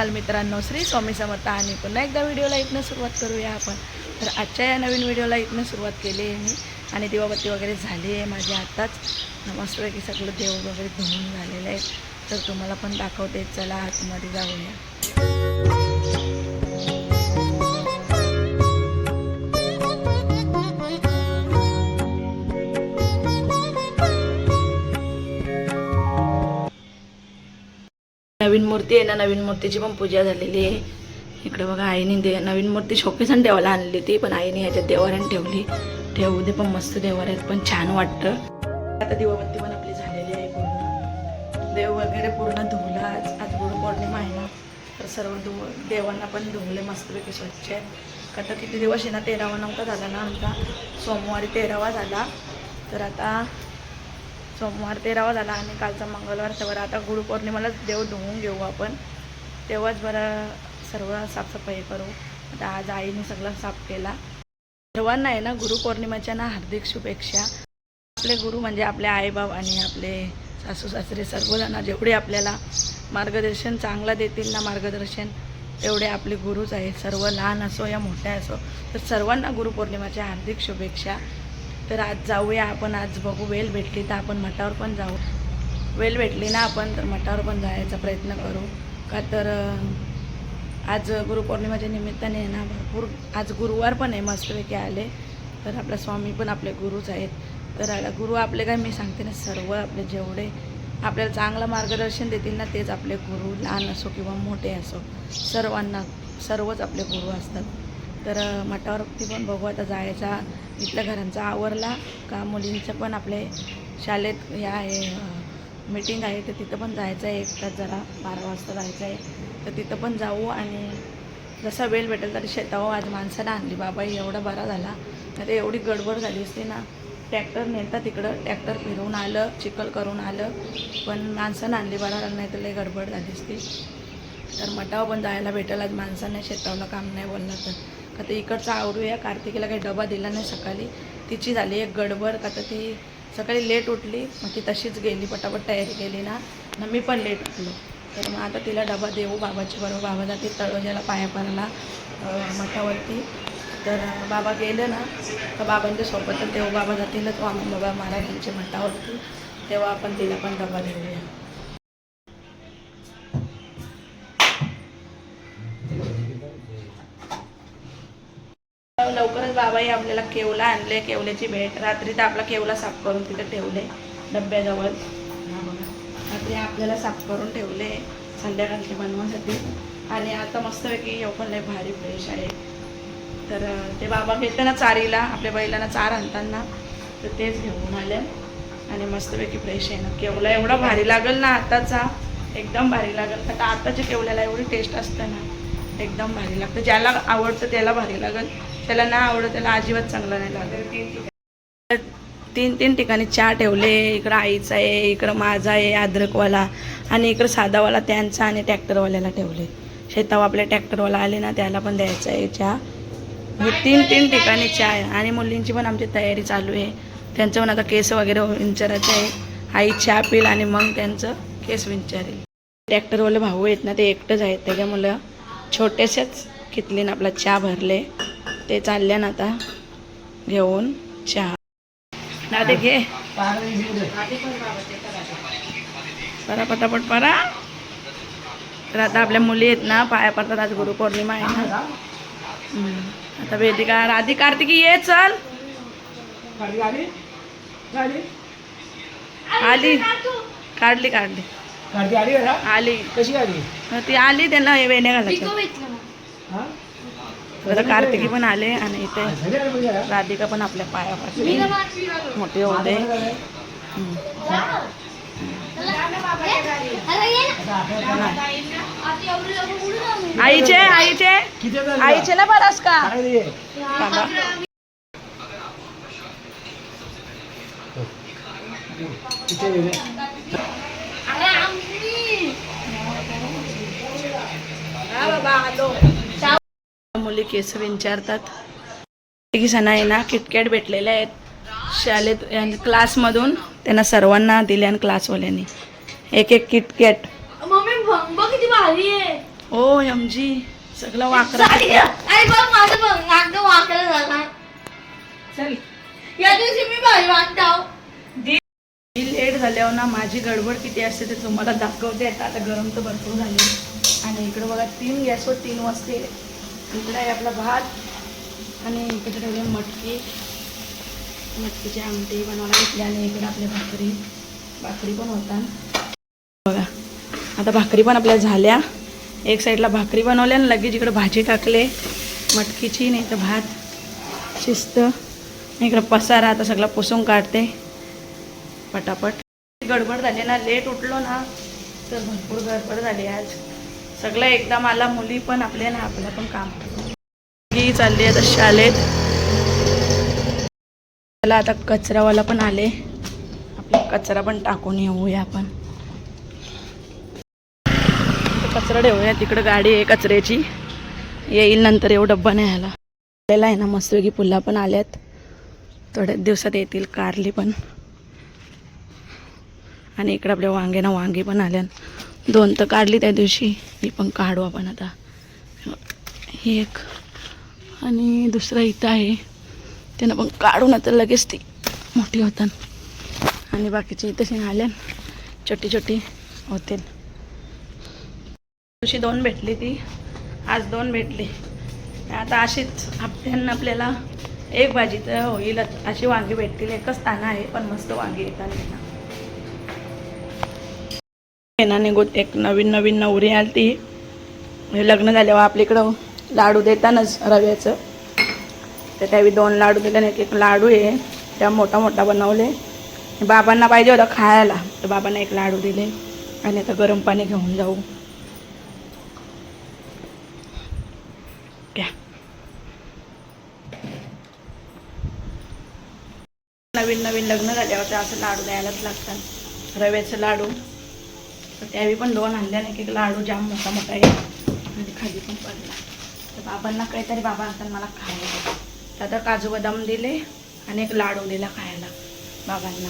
सकाळ मित्रांनो श्री स्वामी समर्थ आणि पुन्हा एकदा व्हिडिओला इथनं सुरुवात करूया आपण. तर आजच्या या नवीन व्हिडिओला इथनं सुरुवात केली आहे मी आणि दिवाबत्ती वगैरे झाली आहे माझी आत्ताच. मस्तपैकी सगळं देव वगैरे धुवून झालेलं आहे. तर तुम्हाला पण दाखवते चला आतमध्ये जाऊया. नवीन मूर्ती आहे ना नवीन मूर्तीची पण पूजा झालेली आहे. इकडे बघा आईने दे नवीन मूर्ती शोकेसन देवाला आणली होती पण आईने ह्याच्यात देवाऱ्यान ठेवली. ठेवू दे पण मस्त देवाऱ्यात पण छान वाटतं. आता दिवाबत्ती पण आपली झालेली आहे पूर्ण. देव वगैरे पूर्ण धुवला आज. आज गुरुपौर्णिमा आहे ना तर सर्व धु देवांना पण धुवले मस्तपैकी स्वच्छ का तर किती दिवस आहे ना तेरावा नव्हता झाला ना आमचा. सोमवारी तेरावा झाला. तर आता सोमवार तेरावा झाला आणि कालचा मंगळवार सवार आता गुरुपौर्णिमालाच देव धुवून घेऊ आपण. तेव्हाच बरं सर्व साफसफाई करू. आता आज आईने सगळं साफ केला. सर्वांना आहे ना गुरुपौर्णिमाच्या ना हार्दिक शुभेच्छा. आपले गुरु म्हणजे आपले आईबाब आणि आपले सासू सासरे सर्वजण जेवढे आपल्याला मार्गदर्शन चांगलं देतील ना मार्गदर्शन तेवढे आपले गुरुच आहेत. सर्व लहान असो या मोठ्या असो तर सर्वांना गुरुपौर्णिमाच्या हार्दिक शुभेच्छा. तर आज जाऊया आपण आज बघू वेल भेटली तर आपण मठावर पण जाऊ. वेल भेटली ना आपण तर मठावर पण जायचा प्रयत्न करू. का तर आज गुरुपौर्णिमाच्या निमित्ताने आहे ना भरपूर आज गुरुवार पण आहे मस्तपैकी आले. तर आपला स्वामी पण आपले गुरुच आहेत. तर आला गुरु आपले काय मी सांगते ना सर्व आपले जेवढे आपल्याला चांगलं मार्गदर्शन देतील ना तेच आपले गुरु लहान असो किंवा मोठे असो सर्वांना सर्वच आपले गुरु असतात. तर मठावरती पण बघू. आता जायचा इथल्या घरांचा आवरला का मुलींचं पण आपले शाळेत या आहे मीटिंग आहे तर तिथं पण जायचं आहे एक तास जरा. बारा वाजता जायचं आहे तर तिथं पण जाऊ आणि जसा वेळ भेटेल तरी शेतावर आज माणसानं आणली. बाबा एवढा बरा झाला. तर एवढी गडबड झाली असती ना. ट्रॅक्टर नेता तिकडं ट्रॅक्टर फिरवून आलं चिखल करून आलं. पण माणसानं आणली बरा नाही तर लई गडबड झाली असती. तर मठावर पण जायला भेटेल. आज माणसाने शेतावला काम नाही बोललं तर. आता इकडचा इकडचं आवरूया. कार्तिकीला काही डबा दिला नाही सकाळी. तिची झाली एक गडबड. का तर ती सकाळी लेट उठली. मग ती तशीच गेली. पटापट तयारी केली ना. ना मी पण लेट उठलो. तर मग आता तिला डबा देऊ. बाबाची बरोबर बाबा जाते. तळोज्याला पाया पडला मठावरती. तर बाबा गेलं ना तर बाबांच्या सोबतच तेव्हा बाबा झातीलच आम्ही बाबा महाराजांच्या मठावरती. तेव्हा आपण तिला पण डबा देऊया. बाई आपल्याला केवला आणले केवल्याची भेट रात्री तर आपला केवला साफ करून तिथे ठेवले डब्याजवळ. बघा. रात्री आपल्याला साफ करून ठेवले संध्याकाळची बनवासाठी आणि आता मस्तपैकी हे पण लय भारी फ्रेश आहे. तर ते बाबा घेतले ना चारीला आपल्या बैलांना चार आणताना तर तेच घेऊन आले. आणि मस्तपैकी फ्रेश आहे ना. केवला एवढा भारी लागेल ना आताचा. एकदम भारी लागेल. आता आताच्या केवल्याला एवढी टेस्ट असते ना. एकदम भारी लागतं. ज्याला आवडतं त्याला भारी लागेल. त्याला ना आवडत त्याला अजिबात चांगलं नाही लागत. तीन तीन ठिकाणी चहा ठेवले इकडं आईचा आहे इकडं माझा आहे अद्रकवाला आणि इकडं साधावाला त्यांचा आणि ट्रॅक्टरवाल्याला ठेवले. शेतावर आपल्या ट्रॅक्टरवाला आले ना त्याला पण द्यायचा आहे चहा. म्हणजे तीन तीन ठिकाणी चहा आहे. आणि मुलींची पण आमची तयारी चालू आहे. त्यांचं पण आता केस वगैरे विंचारायचं आहे. आई चहा पिल आणि मग त्यांचं केस विंचारेल. ट्रॅक्टरवाले भाऊ आहेत ना ते एकटंच आहेत. त्याच्यामुळं छोटेसेच कितलीन आपला चहा भरले. ते चालले ना आता घेऊन चहा. ना ते घे. परा पटापट परा. तर आता आपल्या मुली आहेत ना पाया पडतात आज गुरुपौर्णिमा आहे ना. आता वेदिका राधी कार्तिकी ये चल. आली. काढली काढली. आली कशी आली ती आली त्यांना वेण्या घालायच्या. हा आता कार्तिकी पण आले आणि इथे घरी आली म्हणजे का? राधिका पण आपल्या पाया पडली मोठी होते हम्म. आईचे आईचे किती झाली आईचे ना बरास का काय रे? बाबा किती वेळ? मुली केस विचारतात. की सणा आहे ना किटकॅट भेटलेले आहेत. शाळेत क्लासमधून त्यांना सर्वांना दिले आणि क्लासवाल्यांनी. एक एक किटकॅट. मम्मी भंग किती भारी आहे. हो एमजी सगळं वाकरा लेट झाल्यावर ना माझी गडबड किती असते ते तुम्हाला दाखवते. आता आता गरम तर भरपूर झाले. आणि इकडे बघा तीन गॅसवर तीन वाजते इकडं आहे आपला भात आणि इकडे ठेवले मटकी. मटकीची आमटी बनवायला घेतली आणि इकडे आपल्या भाकरी. भाकरी पण होता. बघा. आता भाकरी पण आपल्या झाल्या. एक साईडला भाकरी बनवल्या आणि लगेच इकडं भाजी टाकले. मटकीची नाही तर भात. शिस्त. इकडं पसारा. आता सगळा पुसून काढते. पटापट. गडबड झाली ना. लेट उठलो ना. तर भरपूर गडबड झाली आज. सगळं एकदम आला मुली पण आपल्या ना आपलं पण काम. ही चालली आता शाळेत. त्याला आता कचरावाला पण आले. आपला कचरा पण टाकून येऊया आपण. कचरा ठेवूया तिकडं गाडी आहे कचऱ्याची. येईल नंतर येऊ डब्बा नाही आला आलेला आहे ना मस्तपैकी पुल्ला पण आल्यात. थोड्याच दिवसात येतील कारली पण. आणि इकडं आपल्या वांगे ना वांगी पण आल्या दोन तर काढली त्या दिवशी. ही पण काढू आपण आता. ही एक. आणि दुसरं इथं आहे. त्यानं पण काढू ना तर लगेच ती मोठी होतात आणि बाकीची इथं आल्या छोटी छोटी होतील. दिवशी दोन भेटली ती. आज दोन भेटली. आता अशीच हप्त्यांना आपल्याला एक भाजी तर होईलच. अशी वांगी भेटतील. एकच ताना आहे पण मस्त वांगी येतात. ना निघून एक नवीन नवीन नवरी आली हे लग्न झाल्यावर आपल्याकडं लाडू देतानाच रव्याचं. तर त्यावेळी दोन लाडू दिले एक एक लाडू आहे त्या मोठा मोठा बनवले. बाबांना पाहिजे होता खायला तर बाबांना एक लाडू दिले. आणि आता गरम पाणी घेऊन जाऊ. नवीन नवीन लग्न झाल्यावर असं लाडू द्यायलाच लागतात. रव्याचं लाडू. तर त्यावेळी पण दोन आणल्या नाही की लाडू जाम मोठा मोठा आहे. आणि खाली पण पडला. तर बाबांना काहीतरी बाबा असताना मला खायला तर आता काजू बदाम दिले आणि एक लाडू दिला खायला बाबांना.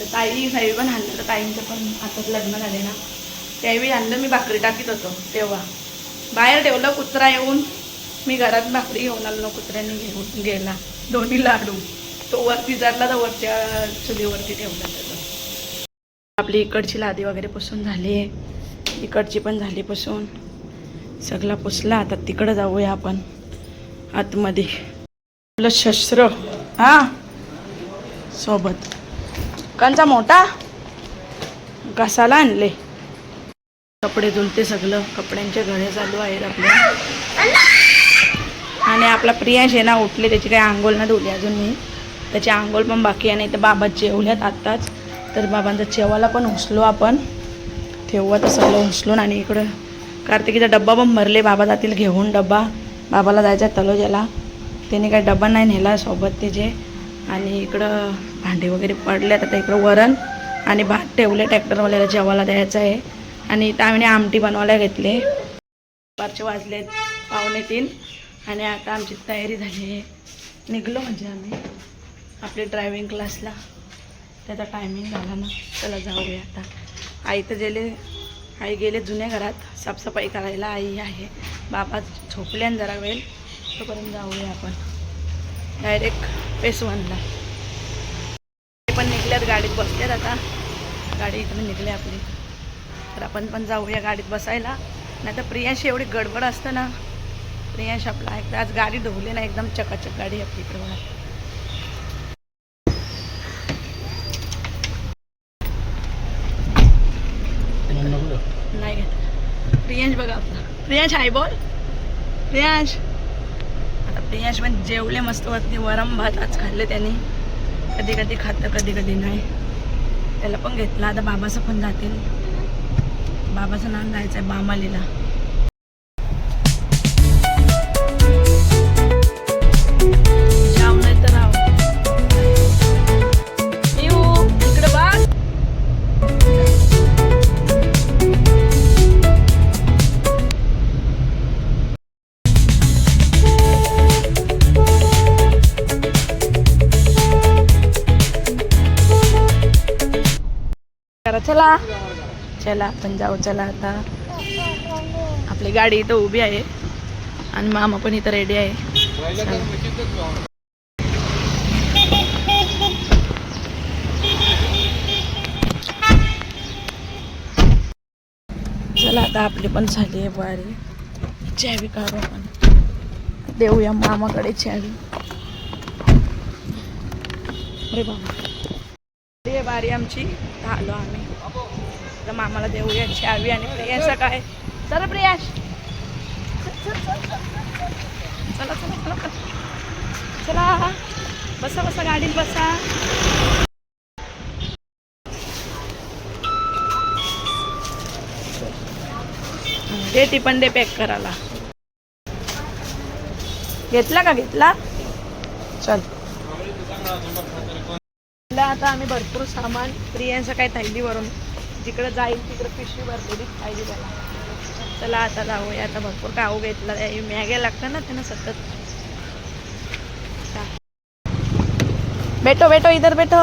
तर ताई साई पण आणलं तर ताईंचं पण आताच लग्न झाले ना. त्यावेळी आणलं मी भाकरी टाकीत होतो तेव्हा. बाहेर ठेवलं कुत्रा येऊन. मी घरात भाकरी घेऊन आलो कुत्र्याने घेऊन गेला. दोन्ही लाडू. तो वरती जातला तर वरच्या चुलीवरती ठेवला त्याचं. आपली इकडची लादी वगैरे पुसून झाली. आहे इकडची पण झाली पुसून. सगळा पुसला आता तिकडं जाऊया आपण आतमध्ये. आपलं शस्त्र हा? सोबत. कंचा मोठा? कसाला आणले. कपडे धुलते सगळं. कपड्यांचे घरे चालू आहेत आपल्या आणि आपला प्रियांश आहे ना उठले. त्याची काही आंघोळ ना धुली अजून मी. त्याची आंघोळ पण बाकी आहे. नाही तर बाबा जेवल्यात आत्ताच. तर बाबांचा जेवायला पण हुसलो आपण. तेव्हा तर सगळं हुसलून आणि इकडं कार्तिकीचा डब्बा पण भरले. बाबा जातील घेऊन डब्बा. बाबाला जायचा तलो तलोजाला. त्याने काय डब्बा नाही नेला सोबत त्याचे आणि इकडं भांडे वगैरे पडले. आता इकडं वरण आणि भात ठेवले. ट्रॅक्टरवाल्याला जेवायला द्यायचं आहे आणि आम्ही आमटी बनवायला घेतले. दुपारचे वाजले पावणे तीन. आणि आता आमची तयारी झाली आहे. निघलो म्हणजे आम्ही. आपले ड्रायव्हिंग क्लासला त्याचा टायमिंग झाला ना त्याला जाऊया आता. आई तर गेले आई गेले जुन्या घरात. साफसफाई करायला आई आहे. बाबा झोपले आणि जरा वेळ तोपर्यंत जाऊया आपण. डायरेक्ट पेसवनला ते पण निघल्यात गाडीत बसल्यात आता. गाडी इथून निघली आपली. तर आपण पण जाऊया गाडीत बसायला. नाही तर प्रियांशी एवढी गडबड असतं ना. प्रियांश आपला एकदा आज गाडी धुवली ना एकदम चकाचक गाडी आपली इकडे बघा नाही घेत प्रियांश बघा आपला प्रियांश हाय बोल. प्रियांश. आता प्रियांश पण जेवले मस्त वरती वरम भात आज खाल्ले त्याने. कधी कधी खातं कधी कधी नाही. त्याला पण घेतला. आता बाबाचं पण जातील. बाबाचं नाव जायचं आहे बामालीला. करा चला. चला आपण जाऊ चला आता. आपली गाडी इथं उभी आहे. आणि मामा पण इथं रेडी आहे. चला आता आपली पण झाली आहे वारी. चावी काढू आपण. देऊया मामाकडे चावी. अरे बाबा. ही आहे बारी आमची झालो आलो आम्ही. तर मामाला देऊया चावी आणि प्रियाश काय चला प्रियाश. चला चला चला. चला. बसा बसा गाडीत बसा. दे ती पण दे पॅक करायला. घेतला का घेतला? चल. आता आम्ही भरपूर सामान प्रियांचं काय थैलीवरून जिकडे जाईल तिकडे पिशवी भरलेली पाहिजे त्याला. चला आता जाऊया आता भरपूर काऊ घेतला मॅग्या लागतं ना त्यांना सतत. बेटो बेटो इधर बैठो